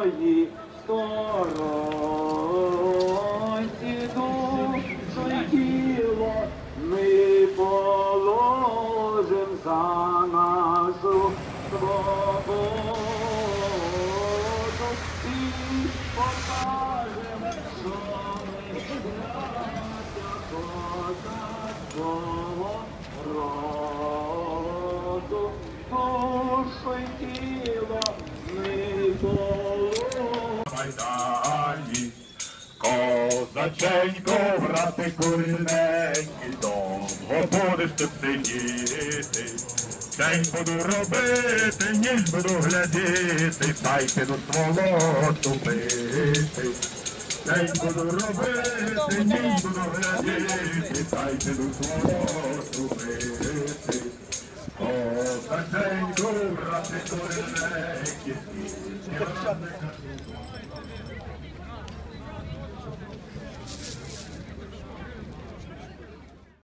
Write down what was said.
твої сторонці душу й тіло ми положим за нашу свободу і покажем, що ми браття козацького роду. Душу й тіло ми положим Майдані. Козаченько, брати курненький, довго будеш тут сидіти. День буду робити, ніч буду глядіти, та й піду сволоту. День буду робити, ніч буду глядіти, та й піду Rabbim ölmek yetti. Yanımda kalın.